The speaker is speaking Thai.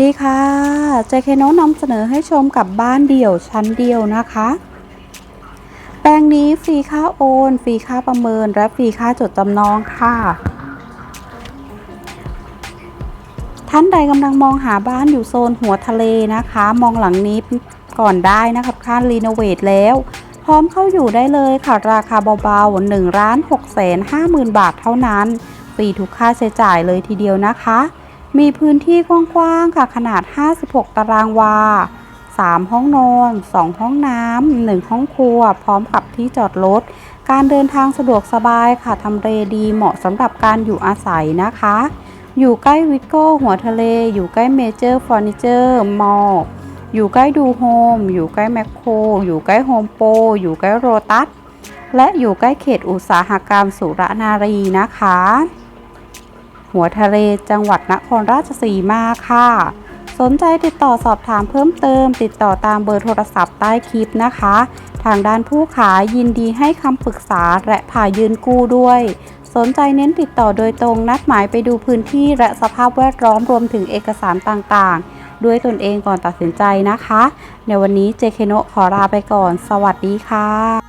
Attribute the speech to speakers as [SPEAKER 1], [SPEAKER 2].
[SPEAKER 1] ดีค่ะเจเคโนนำเสนอให้ชมกับบ้านเดี่ยวชั้นเดียวนะคะ แปลงนี้ฟรีค่าโอน ฟรีค่าประเมิน และฟรีค่าจดจำนองค่ะ ท่านใดกำลังมองหาบ้านอยู่โซนหัวทะเลนะคะ มองหลังนี้ก่อนได้นะครับค่ารีโนเวทแล้ว พร้อมเข้าอยู่ได้เลยค่ะ ราคาเบาๆ1ล้าน6แสน5หมื่นบาทเท่านั้น ฟรีทุกค่าใช้จ่ายเลยทีเดียวนะคะ มีพื้นที่กว้างๆค่ะขนาด 56 ตารางวา 3 ห้องนอน 2 ห้องน้ำ 1 ห้องครัว พร้อมกับที่จอดรถ การเดินทางสะดวกสบายค่ะทำเลดีเหมาะสำหรับการอยู่อาศัยนะคะ อยู่ใกล้วิโก้หัวทะเล อยู่ใกล้เมเจอร์เฟอร์นิเจอร์มอลอยู่ใกล้ดูโฮม อยู่ใกล้แมคโคร อยู่ใกล้โฮมโปรอยู่ใกล้โรตัส และอยู่ใกล้เขตอุตสาหกรรมสุรนารีนะคะ หัวทะเลจังหวัดนครราชสีมาค่ะ สนใจติดต่อสอบถามเพิ่มเติม ติดต่อตามเบอร์โทรศัพท์ใต้คลิปนะคะ ทางด้านผู้ขายยินดีให้คำปรึกษาและผ่ายืนกู้ด้วย สนใจเน้นติดต่อโดยตรงนัดหมายไปดูพื้นที่และสภาพแวดล้อมรวมถึงเอกสารต่างๆด้วยตนเองก่อนตัดสินใจนะคะ ในวันนี้เจเคโนะขอลาไปก่อน สวัสดีค่ะ